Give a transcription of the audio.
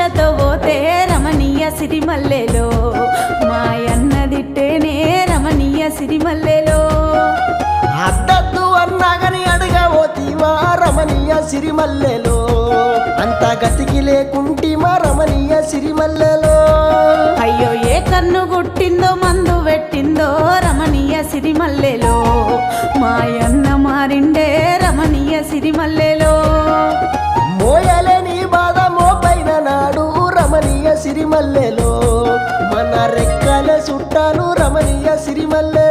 ఆశతో పోతే రమణీయ సిరిమల్లెలో. మాయన్న దిట్టేనే రమణీయ సిరిమల్లెలో. అద్దద్దు అన్నాగని అడగవోతీవా రమణీయ సిరిమల్లెలో. అంత గతికి లేకుంటిమా రమణీయ సిరిమల్లెలో. అయ్యో ఏ కన్ను గుట్టిందో మందు పెట్టిందో రమణీయ సిరిమల్లెలో. మాయన్న మారిండే రమణీయ సిరిమల్లెలో సిరిమల్లెలో మన రెక్కల చుట్టాను రమణీయ సిరిమల్లె.